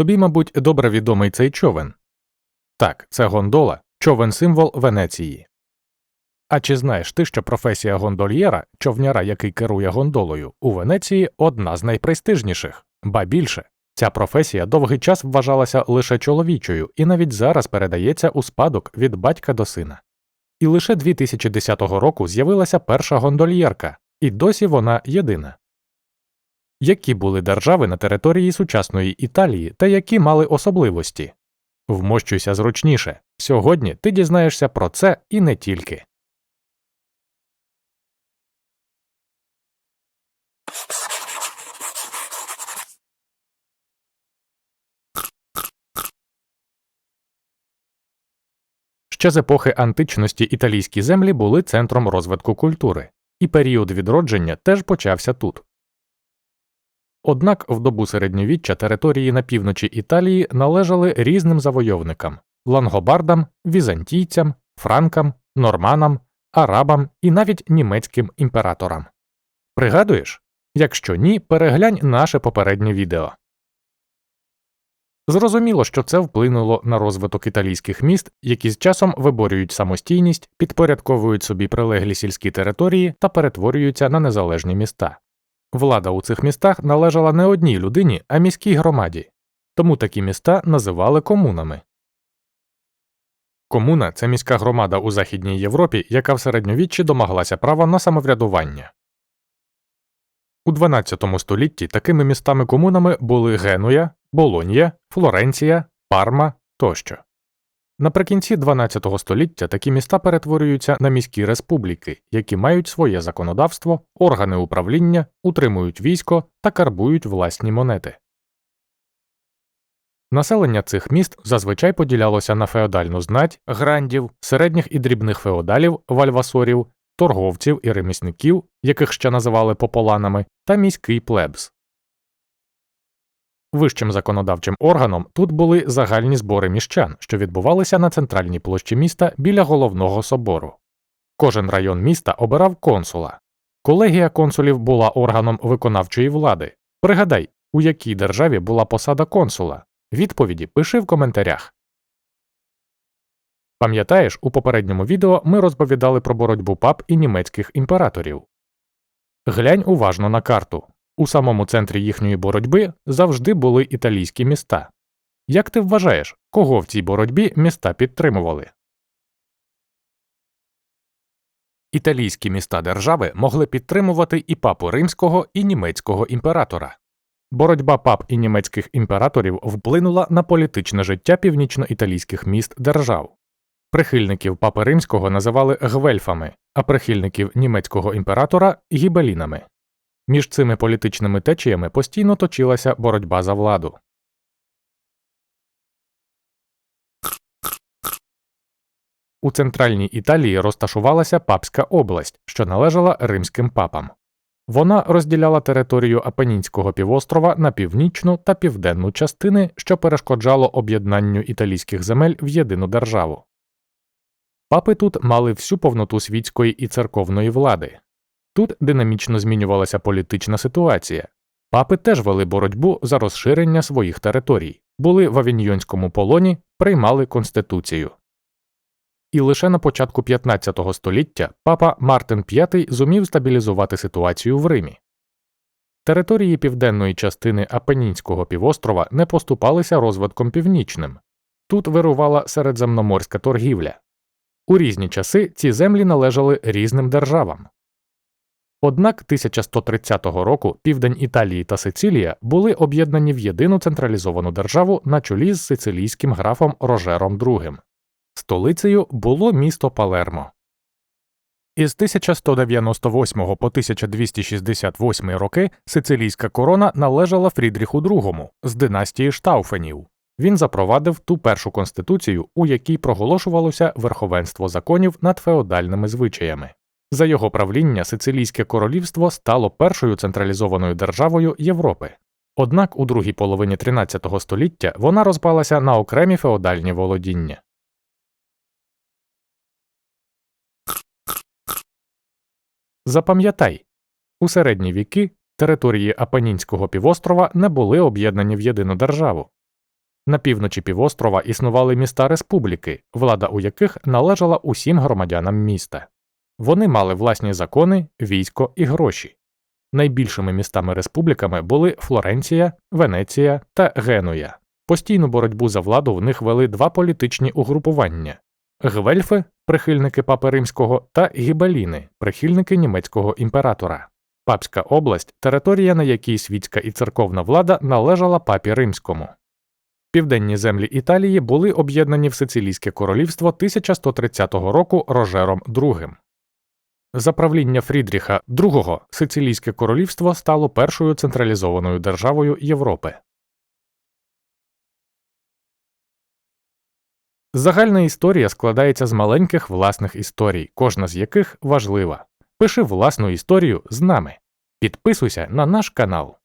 Тобі, мабуть, добре відомий цей човен. Так, це гондола, човен символ Венеції. А чи знаєш ти, що професія гондольєра, човняра, який керує гондолою, у Венеції одна з найпрестижніших, ба більше. Ця професія довгий час вважалася лише чоловічою і навіть зараз передається у спадок від батька до сина. І лише 2010 року з'явилася перша гондольєрка, і досі вона єдина. Які були держави на території сучасної Італії та які мали особливості? Вмощуйся зручніше. Сьогодні ти дізнаєшся про це і не тільки. Ще з епохи античності італійські землі були центром розвитку культури, і період відродження теж почався тут. Однак в добу середньовіччя території на півночі Італії належали різним завойовникам лангобардам, візантійцям, франкам, норманам, арабам і навіть німецьким імператорам. Пригадуєш? Якщо ні, переглянь наше попереднє відео. Зрозуміло, що це вплинуло на розвиток італійських міст, які з часом виборюють самостійність, підпорядковують собі прилеглі сільські території та перетворюються на незалежні міста. Влада у цих містах належала не одній людині, а міській громаді, тому такі міста називали комунами. Комуна це міська громада у Західній Європі, яка в середньовіччі домоглася права на самоврядування. У XII столітті такими містами-комунами були Генуя, Болонья, Флоренція, Парма тощо. Наприкінці XII століття такі міста перетворюються на міські республіки, які мають своє законодавство, органи управління, утримують військо та карбують власні монети. Населення цих міст зазвичай поділялося на феодальну знать, грандів, середніх і дрібних феодалів, вальвасорів, торговців і ремісників, яких ще називали пополанами, та міський плебс. Вищим законодавчим органом тут були загальні збори міщан, що відбувалися на центральній площі міста біля головного собору. Кожен район міста обирав консула. Колегія консулів була органом виконавчої влади. Пригадай, у якій державі була посада консула. Відповіді пиши в коментарях. Пам'ятаєш, у попередньому відео ми розповідали про боротьбу пап і німецьких імператорів. Глянь уважно на карту. У самому центрі їхньої боротьби завжди були італійські міста. Як ти вважаєш, кого в цій боротьбі міста підтримували? Італійські міста держави могли підтримувати і папу римського, і німецького імператора. Боротьба пап і німецьких імператорів вплинула на політичне життя північноіталійських міст держав. Прихильників папи римського називали гвельфами, а прихильників німецького імператора гібелінами. Між цими політичними течіями постійно точилася боротьба за владу. У центральній Італії розташувалася Папська область, що належала римським папам. Вона розділяла територію Апенінського півострова на північну та південну частини, що перешкоджало об'єднанню італійських земель в єдину державу. Папи тут мали всю повноту світської і церковної влади. Тут динамічно змінювалася політична ситуація. Папи теж вели боротьбу за розширення своїх територій, були в авіньйонському полоні, приймали конституцію. І лише на початку 15 століття папа Мартин V зумів стабілізувати ситуацію в Римі. Території південної частини Апенінського півострова не поступалися розвитком північним. Тут вирувала середземноморська торгівля. У різні часи ці землі належали різним державам. Однак 1130 року південь Італії та Сицилія були об'єднані в єдину централізовану державу на чолі з сицилійським графом Рожером II. Столицею було місто Палермо. Із 1198 по 1268 роки сицилійська корона належала Фрідріху II з династії Штауфенів. Він запровадив ту першу конституцію, у якій проголошувалося верховенство законів над феодальними звичаями. За його правління Сицилійське королівство стало першою централізованою державою Європи. Однак у другій половині 13 століття вона розпалася на окремі феодальні володіння. Запам'ятай у середні віки території Апенінського півострова не були об'єднані в єдину державу. На півночі півострова існували міста республіки, влада у яких належала усім громадянам міста. Вони мали власні закони, військо і гроші. Найбільшими містами республіками були Флоренція, Венеція та Генуя. Постійну боротьбу за владу в них вели два політичні угрупування гвельфи, прихильники папи римського, та гібеліни, прихильники німецького імператора. Папська область територія, на якій світська і церковна влада належала папі римському. Південні землі Італії були об'єднані в Сицилійське королівство 1130 року Рожером II. За правління Фрідріха II Сицилійське королівство стало першою централізованою державою Європи. Загальна історія складається з маленьких власних історій, кожна з яких важлива. Пиши власну історію з нами. Підписуйся на наш канал.